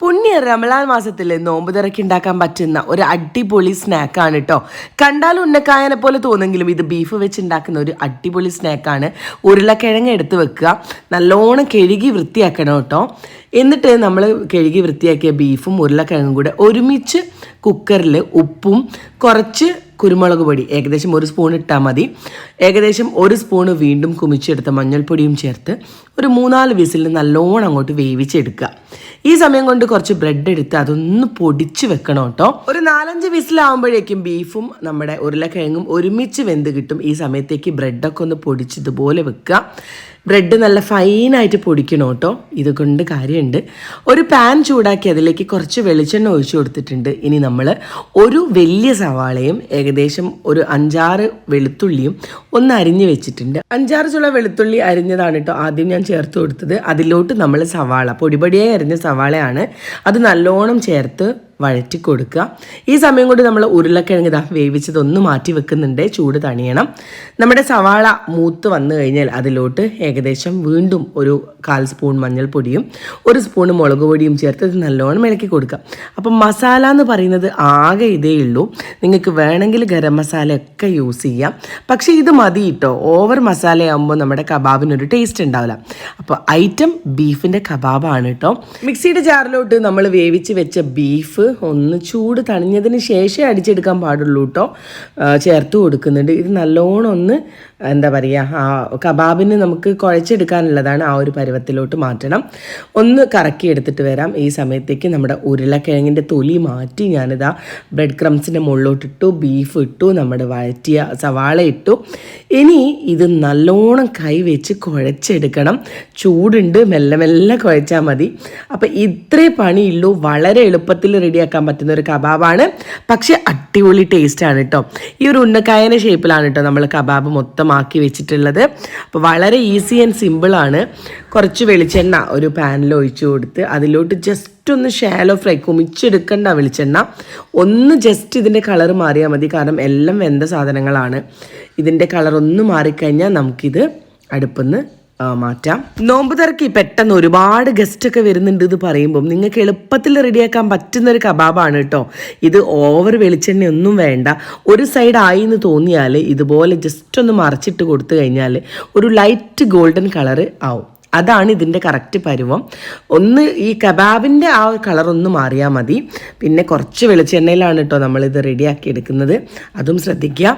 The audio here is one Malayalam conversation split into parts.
പുണ്യ റമലാൻ മാസത്തിൽ നോമ്പ് തിറക്കി ഉണ്ടാക്കാൻ പറ്റുന്ന ഒരു അടിപൊളി സ്നാക്കാണ് കേട്ടോ കണ്ടാൽ ഉന്നക്കായനെ പോലെ തോന്നെങ്കിലും ഇത് ബീഫ് വെച്ച് ഉണ്ടാക്കുന്ന ഒരു അടിപൊളി സ്നാക്കാണ്. ഉരുളക്കിഴങ്ങ് എടുത്ത് വെക്കുക. നല്ലോണം കഴുകി വൃത്തിയാക്കണം കേട്ടോ എന്നിട്ട് നമ്മൾ കഴുകി വൃത്തിയാക്കിയ ബീഫും ഉരുളക്കിഴങ്ങും കൂടെ ഒരുമിച്ച് കുക്കറിൽ ഉപ്പും കുറച്ച് കുരുമുളക് പൊടി. ഏകദേശം ഒരു സ്പൂൺ ഇട്ടാൽ മതി. ഏകദേശം ഒരു സ്പൂൺ വീണ്ടും കുമിച്ചെടുത്ത മഞ്ഞൾപ്പൊടിയും ചേർത്ത് ഒരു മൂന്നാൽ വിസിലിൽ നല്ലോണം അങ്ങോട്ട് വേവിച്ചെടുക്കുക. ഈ സമയം കൊണ്ട് കുറച്ച് ബ്രെഡ് എടുത്ത് അതൊന്ന് പൊടിച്ച് വെക്കണം കേട്ടോ. ഒരു നാലഞ്ച് വിസിലാവുമ്പോഴേക്കും ബീഫും നമ്മുടെ ഉരുളക്കിഴങ്ങും ഒരുമിച്ച് വെന്ത് കിട്ടും. ഈ സമയത്തേക്ക് ബ്രെഡൊക്കെ ഒന്ന് പൊടിച്ച് ഇതുപോലെ വെക്കുക. ബ്രെഡ് നല്ല ഫൈനായിട്ട് പൊടിക്കണം കേട്ടോ. ഇതുകൊണ്ട് കാര്യമുണ്ട്. ഒരു പാൻ ചൂടാക്കി അതിലേക്ക് കുറച്ച് വെളിച്ചെണ്ണ ഒഴിച്ചു കൊടുത്തിട്ടുണ്ട്. ഇനി നമ്മൾ ഒരു വലിയ സവാളയും ഏകദേശം ഒരു അഞ്ചാറ് വെളുത്തുള്ളിയും ഒന്ന് അരിഞ്ഞ് വെച്ചിട്ടുണ്ട്. അഞ്ചാറ് ചുള വെളുത്തുള്ളി അരിഞ്ഞതാണ് കേട്ടോ ആദ്യം ഞാൻ ചേർത്ത് കൊടുത്തത്. അതിലോട്ട് നമ്മൾ സവാള പൊടിപൊടിയായി അരിഞ്ഞ സവാളയാണ്. അത് നല്ലോണം ചേർത്ത് വഴറ്റി കൊടുക്കുക. ഈ സമയം കൊണ്ട് നമ്മൾ ഉരുളക്കിഴങ്ങ് ഇതാ വേവിച്ചതൊന്ന് മാറ്റി വെക്കുന്നുണ്ട്. ചൂട് തണിയണം. നമ്മുടെ സവാള മൂത്ത് വന്നു കഴിഞ്ഞാൽ അതിലോട്ട് ഏകദേശം വീണ്ടും ഒരു കാൽ സ്പൂൺ മഞ്ഞൾപ്പൊടിയും ഒരു സ്പൂൺ മുളക് പൊടിയും ചേർത്ത് ഇത് നല്ലോണം ഇളക്കി കൊടുക്കുക. അപ്പം മസാല എന്ന് പറയുന്നത് ആകെ ഇതേ ഉള്ളൂ. നിങ്ങൾക്ക് വേണമെങ്കിൽ ഗരം മസാല ഒക്കെ യൂസ് ചെയ്യാം. പക്ഷേ ഇത് മതി കേട്ടോ ഓവർ മസാലയാകുമ്പോൾ നമ്മുടെ കബാബിനൊരു ടേസ്റ്റ് ഉണ്ടാവില്ല. അപ്പോൾ ഐറ്റം ബീഫിന്റെ കബാബാണ് കേട്ടോ മിക്സിയുടെ ജാറിലോട്ട് നമ്മൾ വേവിച്ച് വെച്ച ബീഫ് ഒന്ന് ചൂട് തണിഞ്ഞതിന് ശേഷം അടിച്ചെടുക്കാൻ പാടുള്ളൂ കേട്ടോ ചേർത്ത് കൊടുക്കുന്നുണ്ട്. ഇത് നല്ലോണം ഒന്ന് എന്താ പറയുക ആ കബാബിന് നമുക്ക് കുഴച്ചെടുക്കാനുള്ളതാണ് ആ ഒരു പരുവത്തിലോട്ട് മാറ്റണം. ഒന്ന് കറക്കി എടുത്തിട്ട് വരാം. ഈ സമയത്തേക്ക് നമ്മുടെ ഉരുളക്കിഴങ്ങിന്റെ തൊലി മാറ്റി ഞാനിതാ ബ്രെഡ് ക്രംസിന്റെ മുകളിലോട്ടിട്ടു ബീഫ് ഇട്ടു നമ്മുടെ വഴറ്റിയ സവാള ഇട്ടു. ഇനി ഇത് നല്ലോണം കൈ വെച്ച് കുഴച്ചെടുക്കണം. ചൂടുണ്ട് മെല്ലെ മെല്ലെ കുഴച്ചാൽ മതി. അപ്പം ഇത്രേ പണിയുള്ളൂ. വളരെ എളുപ്പത്തിൽ റെഡിയാക്കാൻ പറ്റുന്ന ഒരു കബാബാണ്. പക്ഷേ അടിപൊളി ടേസ്റ്റാണ് കേട്ടോ ഈ ഒരു ഉന്നക്കായന ഷേപ്പിലാണ് കേട്ടോ നമ്മൾ കബാബ് മൊത്തമാക്കി വെച്ചിട്ടുള്ളത്. അപ്പോൾ വളരെ ഈസി ആൻഡ് സിമ്പിളാണ് കുറച്ച് വെളിച്ചെണ്ണ ഒരു പാനിൽ ഒഴിച്ചു കൊടുത്ത് അതിലോട്ട് ജസ്റ്റ് ഒന്ന് ഷാലോ ഫ്രൈ കുമിച്ചെടുക്കേണ്ട വെളിച്ചെണ്ണ. ഒന്ന് ജസ്റ്റ് ഇതിന്റെ കളർ മാറിയാൽ മതി. കാരണം എല്ലാം വെന്ത സാധനങ്ങളാണ്. ഇതിന്റെ കളർ ഒന്ന് മാറിക്കഴിഞ്ഞാൽ നമുക്കിത് അടുപ്പിന്ന് മാറ്റാം. നോമ്പ് തിരക്കി പെട്ടെന്ന് ഒരുപാട് ഗസ്റ്റ് ഒക്കെ വരുന്നുണ്ട് എന്ന് പറയുമ്പം. നിങ്ങൾക്ക് എളുപ്പത്തിൽ റെഡിയാക്കാൻ പറ്റുന്ന ഒരു കബാബാണ് കേട്ടോ ഇത് ഓവർ വെളിച്ചെണ്ണ ഒന്നും വേണ്ട. ഒരു സൈഡ് ആയി എന്ന് തോന്നിയാൽ ഇതുപോലെ ജസ്റ്റ് ഒന്ന് മറച്ചിട്ട് കൊടുത്തു കഴിഞ്ഞാൽ ഒരു ലൈറ്റ് ഗോൾഡൻ കളറ് ആവും. അതാണ് ഇതിന്റെ കറക്റ്റ് പരുവം. ഒന്ന് ഈ കബാബിന്റെ ആ കളർ ഒന്ന് മാറിയാൽ മതി. പിന്നെ കുറച്ച് വെളിച്ചെണ്ണയിലാണ് കേട്ടോ നമ്മളിത് റെഡിയാക്കി എടുക്കുന്നത്. അതും ശ്രദ്ധിക്കുക.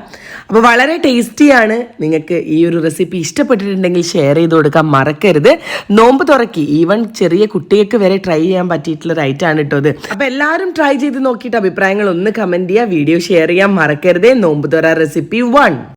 അപ്പോൾ വളരെ ടേസ്റ്റിയാണ് നിങ്ങൾക്ക് ഈ ഒരു റെസിപ്പി ഇഷ്ടപ്പെട്ടിട്ടുണ്ടെങ്കിൽ ഷെയർ ചെയ്ത് കൊടുക്കാൻ മറക്കരുത്. നോമ്പ് തുറക്കി. ഈവൻ ചെറിയ കുട്ടികൾക്ക് വരെ ട്രൈ ചെയ്യാൻ പറ്റിയിട്ടുള്ള റൈറ്റാണ് കേട്ടോ ഇത്. അപ്പോൾ എല്ലാവരും ട്രൈ ചെയ്ത് നോക്കിയിട്ട് അഭിപ്രായങ്ങൾ ഒന്ന് കമന്റ് ചെയ്യുക. വീഡിയോ ഷെയർ ചെയ്യാൻ മറക്കരുത്. നോമ്പ് തുറ റെസിപ്പി വൺ